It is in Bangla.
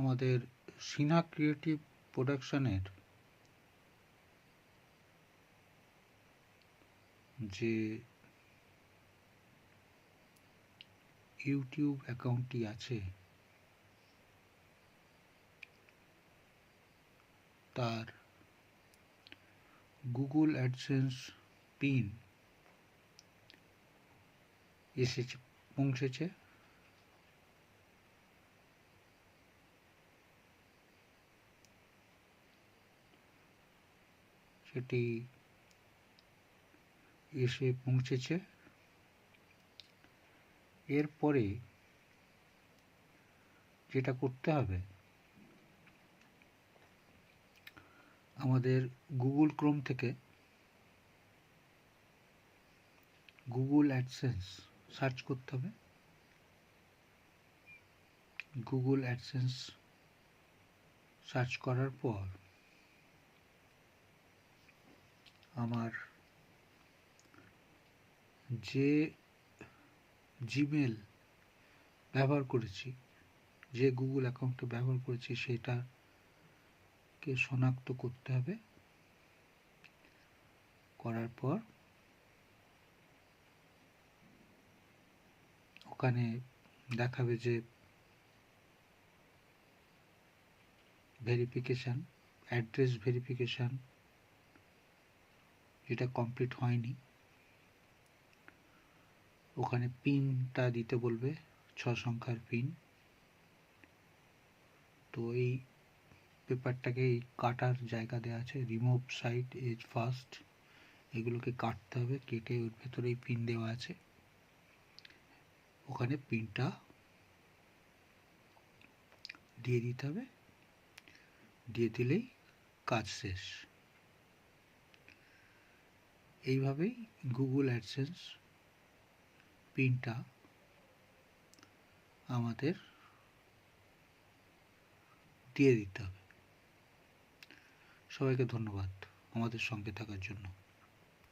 আমাদের সিনহা ক্রিয়েটিভ প্রোডাকশনের যে ইউটিউব অ্যাকাউন্টটি আছে তার গুগল অ্যাডসেন্স পিন এসেছে পৌঁছেছে। সেটি এসে পৌঁছেছে। এরপরে যেটা করতে হবে, আমাদের গুগল ক্রোম থেকে গুগল অ্যাডসেন্স সার্চ করতে হবে। গুগল অ্যাডসেন্স সার্চ করার পর আমার যে জিমেল ব্যবহার করেছি, যে গুগল অ্যাকাউন্টটা ব্যবহার করেছি, সেটাকে শনাক্ত করতে হবে। করার পর ওখানে দেখাবে যে ভেরিফিকেশান অ্যাড্রেস ভেরিফিকেশান যেটা কমপ্লিট হয়নি। ওখানে পিনটা দিতে বলবে, ছ সংখ্যার পিন তো এই পেপারটাকে এই কাটার জায়গা দেওয়া আছে রিমুভ সাইড এজ ফার্স্ট এগুলোকে কাটতে হবে, কেটে ওর ভেতরে পিন দেওয়া আছে। ওখানে পিনটা দিয়ে দিতে হবে। দিয়ে দিলেই কাজ শেষ। এইভাবেই গুগল অ্যাডসেন্স পিনটা আমাদের দিয়ে দিতে হবে। সবাইকে ধন্যবাদ আমাদের সঙ্গে থাকার জন্য।